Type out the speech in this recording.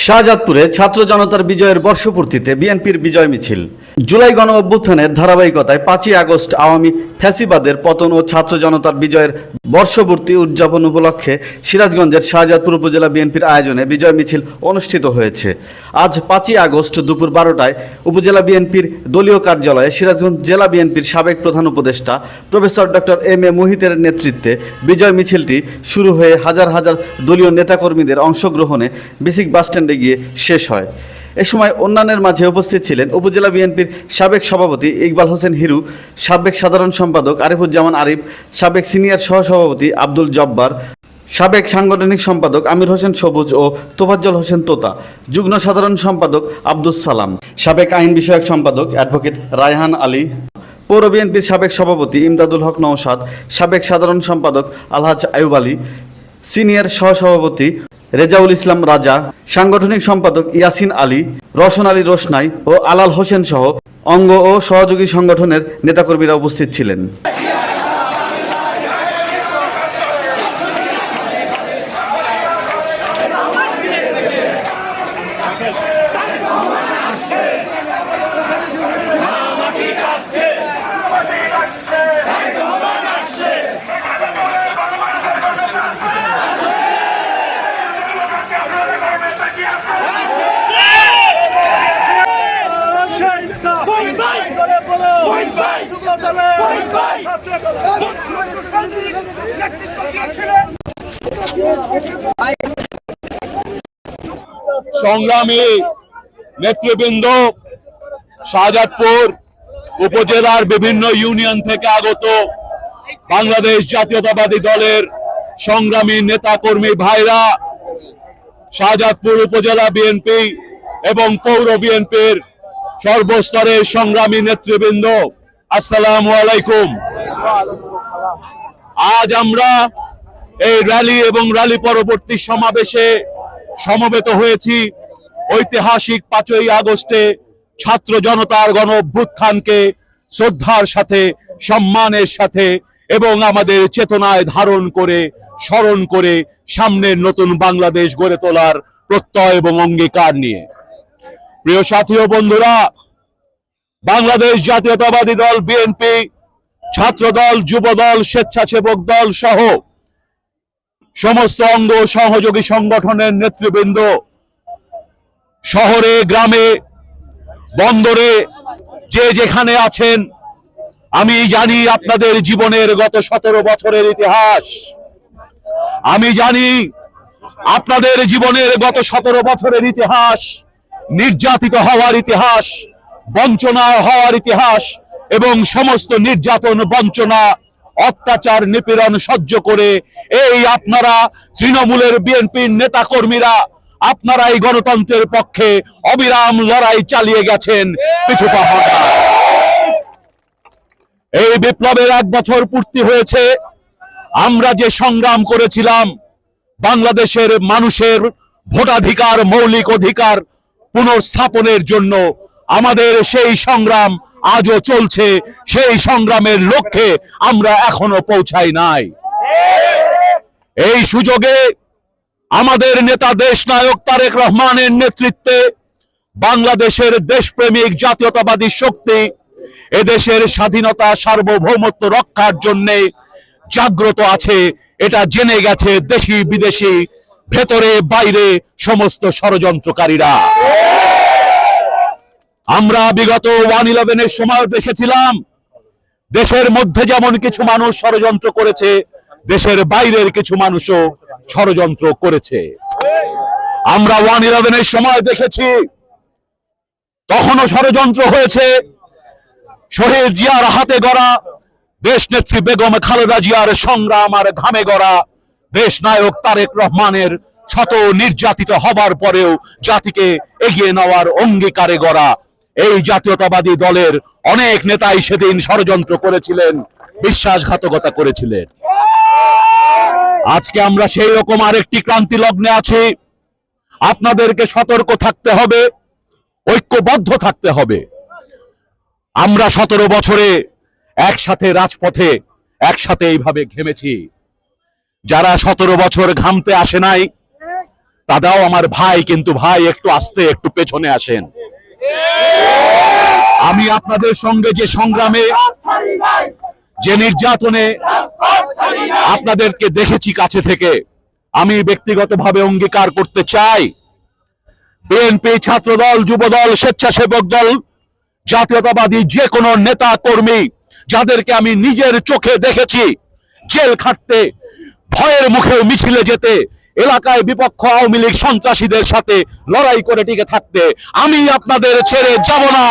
শাহজাদপুরে ছাত্র জনতার বিজয়ের বর্ষপূর্তিতে বিএনপির বিজয় মিছিল। জুলাই গণ অভ্যুত্থানের ধারাবাহিকতায় পাঁচই আগস্ট আওয়ামী ফ্যাসিবাদের পতন ও ছাত্র জনতার বিজয়ের বর্ষপূর্তি উদযাপন উপলক্ষে সিরাজগঞ্জের শাহজাদপুর উপজেলা বিএনপির আয়োজনে বিজয় মিছিল অনুষ্ঠিত হয়েছে। আজ পাঁচই আগস্ট দুপুর বারোটায় উপজেলা বিএনপির দলীয় কার্যালয়ে সিরাজগঞ্জ জেলা বিএনপির সাবেক প্রধান উপদেষ্টা প্রফেসর ডক্টর এম এ মোহিতের নেতৃত্বে বিজয় মিছিলটি শুরু হয়ে হাজার হাজার দলীয় নেতাকর্মীদের অংশগ্রহণে বেসিক বাসস্ট্যান্ডে গিয়ে শেষ হয়। এ সময় অন্যান্যের মাঝে উপস্থিত ছিলেন উপজেলা বিএনপির সাবেক সভাপতি ইকবাল হোসেন হিরু, সাবেক সাধারণ সম্পাদক আরিফুজ্জামান আরিফ, সাবেক সিনিয়র সহসভাপতি আব্দুল জব্বার, সাবেক সাংগঠনিক সম্পাদক আমির হোসেন সবুজ ও তোফাজ্জল হোসেন তোতা, যুগ্ম সাধারণ সম্পাদক আব্দুস সালাম, সাবেক আইন বিষয়ক সম্পাদক অ্যাডভোকেট রায়হান আলী, পৌর বিএনপির সাবেক সভাপতি ইমদাদুল হক নওশাদ, সাবেক সাধারণ সম্পাদক আলহাজ আয়ুব আলী, সিনিয়র সহসভাপতি রেজাউল ইসলাম রাজা, সাংগঠনিক সম্পাদক ইয়াসিন আলী, রোশন আলী রোশনাই ও আলাল হোসেন সহ অঙ্গ ও সহযোগী সংগঠনের নেতাকর্মীরা উপস্থিত ছিলেন। সংগ্রামী নেতৃবৃন্দ শাহজাদপুর উপজেলার বিভিন্ন ইউনিয়ন থেকে আগত বাংলাদেশ জাতীয়তাবাদী দলের সংগ্রামী নেতাকর্মী ভাইরা শাহজাদপুর উপজেলা বিএনপি এবং পৌর বিএনপির সর্বস্তরের সংগ্রামী নেতৃবৃন্দ, আসসালামু আলাইকুম। আজ আমরা এই র্যালি এবং র্যালি পরবর্তী সমাবেশে সমবেত হয়েছি। ঐতিহাসিক পাঁচই আগস্টে ছাত্র জনতার গণ অভ্যুত্থানকে শ্রদ্ধার সাথে, সম্মানের সাথে এবং আমাদের চেতনায় ধারণ করে, স্মরণ করে সামনের নতুন বাংলাদেশ গড়ে তোলার প্রত্যয় এবং অঙ্গীকার নিয়ে। প্রিয় সাথী ও বন্ধুরা, বাংলাদেশ জাতীয়তাবাদী দল বিএনপি ছাত্র দল যুব দল স্বেচ্ছাসেবক দল সহ সমস্ত অঙ্গ সহযোগী সংগঠনের নেতৃবৃন্দ শহরে, গ্রামে, বন্দরে, যে যেখানে আছেন, আমি জানি আপনাদের জীবনের গত সতেরো বছরের ইতিহাস। আমি জানি আপনাদের জীবনের গত সতেরো বছরের ইতিহাস, নির্যাতিত হওয়ার ইতিহাস, বঞ্চনা হওয়ার ইতিহাস এবং সমস্ত নির্যাতন, বঞ্চনা, অত্যাচার, নিপীড়ন সহ্য করে এই আপনারা তৃণমূলের বিএনপির নেতা কর্মীরা আপনারা এই গণতন্ত্রের পক্ষে অবিরাম লড়াই চালিয়ে গেছেন পিছু। এই বিপ্লবের এক বছর পূর্তি হয়েছে আমরা যে সংগ্রাম করেছিলাম, বাংলাদেশের মানুষের ভোটাধিকার, মৌলিক অধিকার পুনর্স্থাপনের জন্য আমাদের সেই সংগ্রাম আজও চলছে সেই সংগ্রামের লক্ষ্যে আমরা এখনও পৌঁছাই নাই। এই সুযোগে আমাদের নেতা দেশ নায়ক তারেক রহমানের নেতৃত্বে বাংলাদেশের দেশপ্রেমিক জাতীয়তাবাদী শক্তি এদেশের স্বাধীনতা সার্বভৌমত্ব রক্ষার জন্যে জাগ্রত আছে, এটা জেনে গেছে দেশি বিদেশি ভেতরে বাইরে সমস্ত ষড়যন্ত্রকারীরা। আমরা বিগত ওয়ান ইলেভেনের সময় দেখেছিলাম দেশের মধ্যে যেমন কিছু মানুষ ষড়যন্ত্র করেছে, দেশের বাইরের কিছু মানুষও ষড়যন্ত্র করেছে। আমরা ওয়ান ইলেভেনের সময় দেখেছি, তখনও ষড়যন্ত্র হয়েছে। শহীদ জিয়ার হাতে গড়া দেশ নেত্রী বেগম খালেদা জিয়ার সংগ্রাম আর ঘামে গড়া দেশ নায়ক তারেক রহমানের শত নির্যাতিত হবার পরেও জাতিকে এগিয়ে নেওয়ার অঙ্গীকারে গড়া এই জাতীয়তাবাদী দলের অনেক নেতাই সেদিন ষড়যন্ত্র করেছিলেন, বিশ্বাসঘাতকতা করেছিলেন। আজকে আমরা সেই রকম আরেকটি ক্রান্তি লগ্নে আছি। আপনাদেরকে সতর্ক থাকতে হবে, ঐক্যবদ্ধ থাকতে হবে। আমরা সতেরো বছরে একসাথে রাজপথে একসাথে এইভাবে ঘেমেছি। যারা সতেরো বছর ঘামতে আসে নাই দাদাও আমার ভাই, কিন্তু ভাই একটু আস্তে, একটু পেছনে আসেন। আমি আপনাদের সঙ্গে যে সংগ্রামে, যে নির্যাতনে আপনাদেরকে দেখেছি কাছে থেকে, আমি ব্যক্তিগতভাবে অঙ্গীকার করতে চাই। বিএনপি ছাত্রদল, যুবদল, স্বেচ্ছাসেবক দল, জাতীয়তাবাদী যে কোনো নেতা কর্মী, যাদেরকে আমি নিজের চোখে দেখেছি, জেল খাটতে, ভয়ের মুখে মিছিলে যেতে এলাকায় বিপক্ষ আওয়ামী লীগ সন্ত্রাসীদের সাথে লড়াই করে টিকে থাকতে আমি আপনাদের ছেড়ে যাব না।